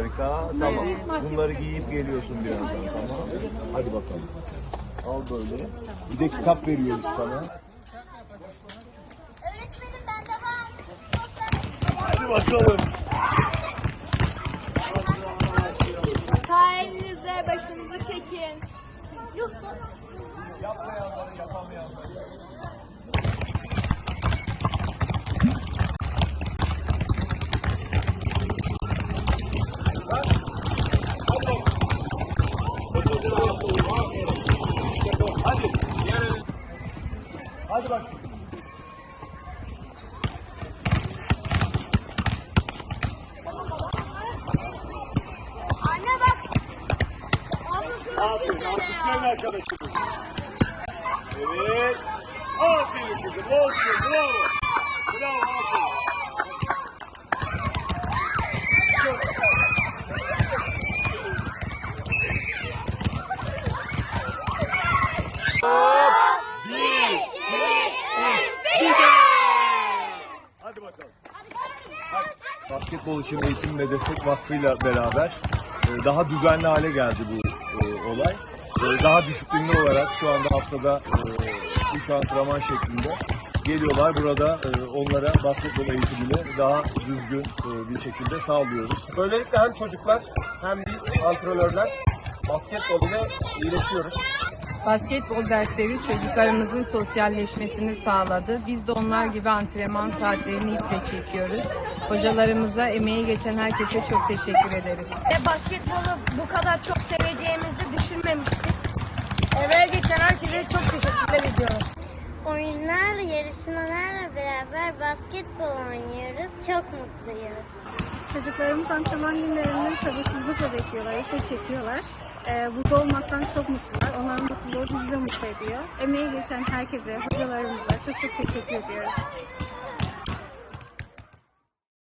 Harika. Tamam. Bunları giyip geliyorsun birazdan tamam. Hadi bakalım. Al böyle. Bir de kitap veriyoruz sana. Öğretmenim bende var. Hadi bakalım. Sağ elinizle başınızı çekin. Yoksa Yapmayanları Hadi bak. anne bak. Ablasını Aferin. Alkışlayın arkadaşımız. Evet. Aferin kızım. Olsun. Bravo. Aferin. Hop. Bir, iki, üç, bir de. Hadi bakalım. Basketbol için Eğitim ve Destek Vakfı'yla beraber e, daha düzenli hale geldi bu e, olay. E, Daha disiplinli olarak şu anda haftada 3 antrenman şeklinde geliyorlar. Burada e, onlara basketbol eğitimini daha düzgün e, bir şekilde sağlıyoruz. Böylelikle hem çocuklar hem biz antrenörler basketbol ile iyileşiyoruz. Basketbol dersleri çocuklarımızın sosyalleşmesini sağladı. Biz de onlar gibi antrenman saatlerini iple çekiyoruz. Hocalarımıza, emeği geçen herkese çok teşekkür ederiz. Ve basketbolu bu kadar çok seveceğimizi düşünmemiştik. Emeğe geçen herkese çok teşekkürler ediyoruz. Oyunlarla, yarışmalarla beraber basketbol oynuyoruz. Çok mutluyuz. Çocuklarımız antrenman günlerini sabırsızlıkla bekliyorlar, yaşa çekiyorlar. Ee, burada olmaktan çok mutlular. Onların mutluluğu bizi de mutlu ediyor. Emeği geçen herkese, hocalarımıza çok çok teşekkür ediyoruz.